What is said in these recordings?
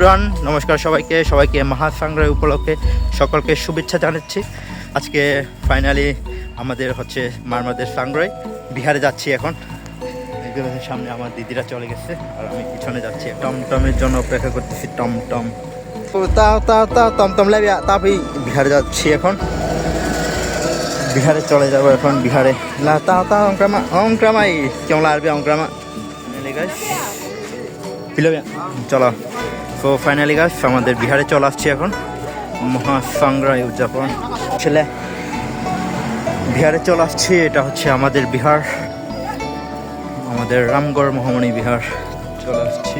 প্রাণ নমস্কার সবাইকে। সবাইকে মহাসংগ্রহ উপলক্ষে সকলকে শুভেচ্ছা জানাচ্ছি। আজকে ফাইনালি আমাদের হচ্ছে মারমাদের সাংগ্রয় বিহারে যাচ্ছি এখন। সামনে আমার দিদিরা চলে গেছে। আর আমি পিছনে যাচ্ছি। টমটমের জন্য অপেক্ষা করতেছি। টমটম। তা তা তা টমটম লাগে তারপরে বিহারে যাচ্ছি এখন। বিহারে চলে যাব এখন বিহারে। লা তা তা অঙ্ক্রামা অঙ্ক্রামাই কেমন লাগবে অঙ্ক্রামা চলো। তো ফাইনালি গাছ আমাদের বিহারে চলে আসছি এখন। মহাসংগ্রায় উদযাপন। ছেলে বিহারে চলে আসছি, এটা হচ্ছে আমাদের বিহার। আমাদের রামগড় মহামণি বিহার চলে আসছি।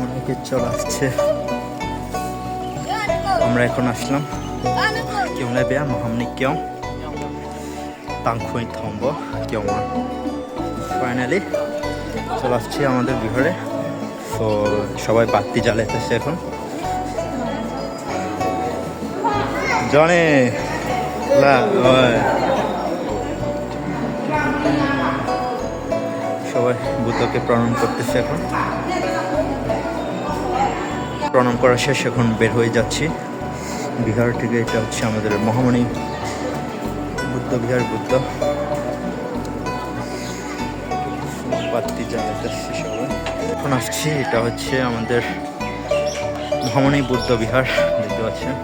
অনেকে চলে আসছে। আমরা এখন আসলাম। কেউ নেবে? মহামণি কেউ? তাংখুই থম্ব, কেউ ফাইনালি চলে আসছি আমাদের বিহারে। তো সবাই বাতি জ্বালাইতেছে এখন। জনে সবাই বুদ্ধকে প্রণাম করতেছে এখন। প্রণাম করা শেষ, এখন বের হয়ে যাচ্ছি। বিহার থেকে এটা হচ্ছে আমাদের মহামণি বুদ্ধ, বিহার বুদ্ধ। বাতি জ্বালাতেছি সবাই। এখন আসছি এটা হচ্ছে আমাদের মহামণি বুদ্ধ বিহার দেখতে পাচ্ছেন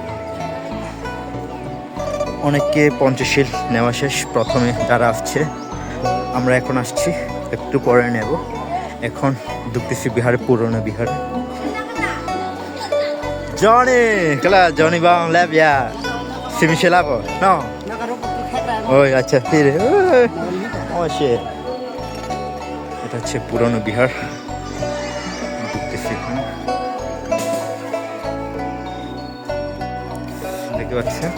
অনেককে পঞ্চশীল নেওয়া শেষ প্রথমে যারা আসছে আমরা এখন আসছি একটু পরে নেব এখন ঢুকতেছি বিহারে পুরনো বিহারে জনি কেলা জনি বাং ল্যাবিয়া সিমিশে লাভ ন ওই আচ্ছা ফিরে ও সে এটা হচ্ছে পুরনো বিহার। দেখতে পাচ্ছেন?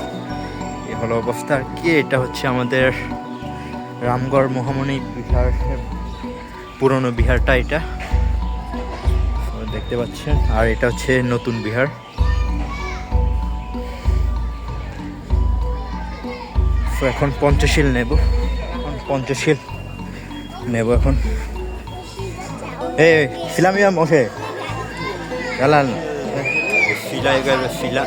এ হলো অবস্থা। আর কি, এটা হচ্ছে আমাদের রামগড় মহামণি বিহার, পুরনো বিহারটা এটা। দেখতে পাচ্ছেন? আর এটা হচ্ছে নতুন বিহার। এখন পঞ্চশীল নেব। এখন পঞ্চশীল নেব এখন। এই সিলামিয়া মশে গালান শিলা এগারো শিলা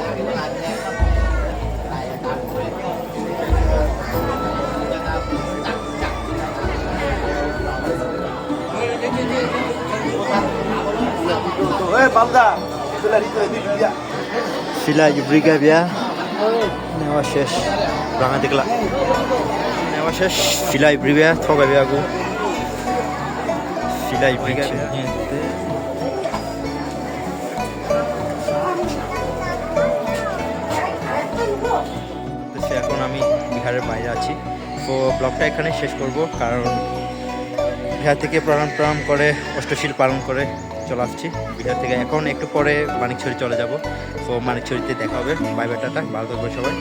শিলা ইব্রিকা বিয়া নেওয়া শেষ রাঙা দেখলা নেওয়া শেষ শিলা ইব্রি বিয়া থগা বিয়া গো বিহারের বাইরে আছি। তো ব্লগটা এখানে শেষ করব, কারণ বিহার থেকে প্রণাম প্রণাম করে, অষ্টশীল পালন করে চলে আসছি। বিহার থেকে এখন একটু পরে মানিকছড়ি চলে যাব। তো মানিকছড়িতে দেখা হবে। বাইবেটাটা বাই, টাটা। ভালো থাকবে সবাই।